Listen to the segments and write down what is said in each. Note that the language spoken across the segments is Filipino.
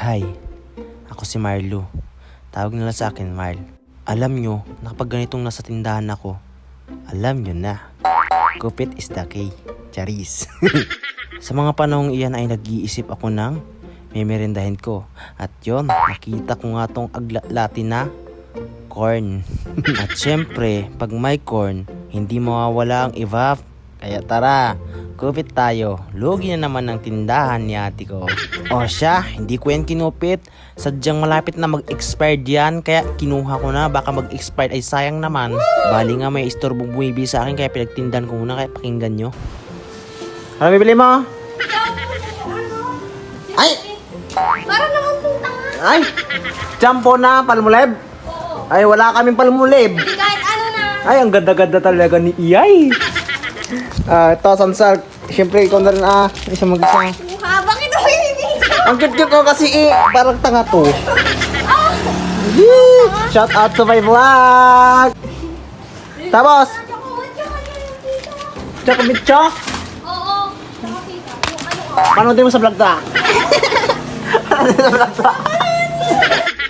Hi, ako si Marlo. Tawag nila sa akin Marl. Alam nyo, na kapag ganitong nasa tindahan ako, alam nyo na. Gupit is the key. Charis. sa mga panahong iyan ay nag-iisip ako ng memerendahin ko. At yon, nakita ko nga tong aglalati na corn. At syempre, pag may corn, hindi mawawala ang evap. Kaya tara, gupit tayo. Lugi na naman ng tindahan ni ate ko. O siya, hindi ko yan kinupit. Sadyang malapit na mag-expired yan, kaya kinuha ko na. Baka mag-expired ay sayang naman. Bali nga may istorbong bumibi sa akin, kaya pinagtindan ko muna, kaya pakinggan nyo. Ano bibili mo? Ay! Para naman pong tanga. Ay! Champo na, palmuleb! Ay, wala kaming palmuleb! Kahit ano na. Ay, ang ganda-ganda talaga ni Iyay. Ah, ito, Sansal. Siyempre, ikaw na rin ah, isa mag-isa. Bakit ako hindi? Ang cute-cute ko kasi eh, parang tanga to. Yee! Shout out to my vlog! Tapos, tsaka bitcho, Oo. Yung ano oh. panoodin mo sa vlog ta. Panoodin mo sa vlog ta.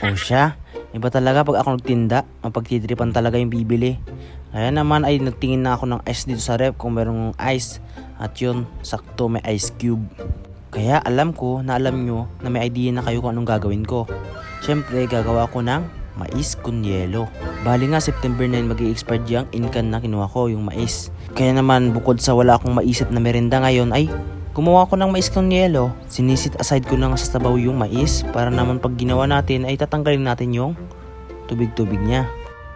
O siya, iba talaga pag ako nagtinda, mapagtitripan talaga yung bibili. Kaya naman ay nagtingin na ako ng ice dito sa ref kung merong ice. At yun, sakto may ice cube. Kaya alam ko na alam nyo na may idea na kayo kung anong gagawin ko. Siyempre, gagawa ko ng mais con yelo. Bali nga, September 9 mag expire yung incan na kinuha ko, yung mais. Kaya naman, bukod sa wala akong maisip na merenda ngayon, ay gumawa ko ng mais con yelo. Sinisit aside ko na nga sa sabaw yung mais para naman pag ginawa natin ay tatanggalin natin yung tubig-tubig niya.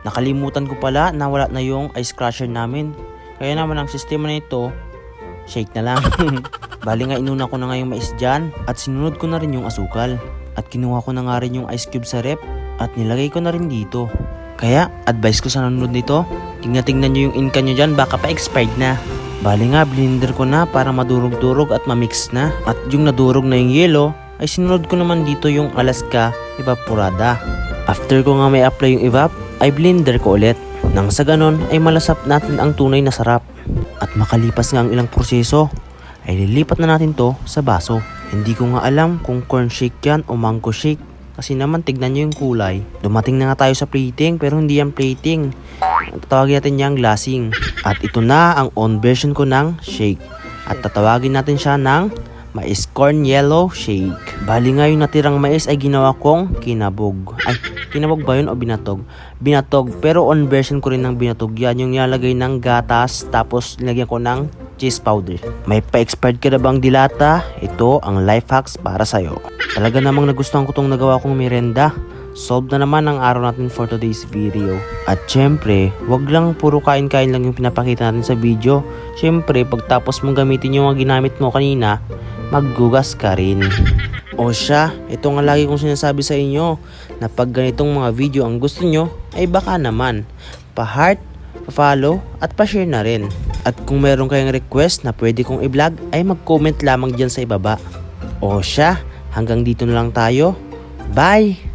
Nakalimutan ko pala na wala na yung ice crusher namin. Kaya naman ang sistema na ito, shake na lang. Bali nga inuna ko na nga yung mais dyan at sinunod ko na rin yung asukal. At kinuha ko na nga rin yung ice cube sa rep at nilagay ko na rin dito. Kaya advice ko sa nanonood nito, tingnan-tingnan nyo yung inka nyo dyan baka pa expired na. Bali nga blender ko na para madurog-durog at mamix na. At yung nadurog na yung yelo ay sinunod ko naman dito yung Alaska Evaporada. After ko nga may apply yung evap, ay blender ko ulit. Nang sa ganon ay malasap natin ang tunay na sarap. At makalipas nga ang ilang proseso, ay lilipat na natin to sa baso. Hindi ko nga alam kung corn shake yan o mango shake. Kasi naman tignan nyo yung kulay. Dumating na nga tayo sa plating pero hindi yan plating. Tatawagin natin yung glassing. At ito na ang on version ko ng shake. At tatawagin natin siya ng mais corn yellow shake. Bali nga yung natirang mais ay ginawa kong kinabog. Ay, kinabog ba yun o binatog? Binatog, pero on version ko rin ng binatog. Yan yung nilalagay ng gatas, tapos nilagyan ko ng cheese powder. May pa-expired ka na bang dilata? Ito ang life hacks para sa'yo. Talaga namang nagustuhan ko tong nagawa kong merenda. Solved na naman ang araw natin for today's video. At syempre, wag lang puro kain-kain lang yung pinapakita natin sa video. Syempre, pagtapos mong gamitin yung mga ginamit mo kanina, maggugas ka rin. O siya, ito nga lagi kong sinasabi sa inyo na pag ganitong mga video ang gusto nyo, ay baka naman pa-heart, pa-follow at pa-share na rin. At kung meron kayong request na pwede kong i-vlog ay mag-comment lamang dyan sa ibaba. O siya, hanggang dito na lang tayo. Bye!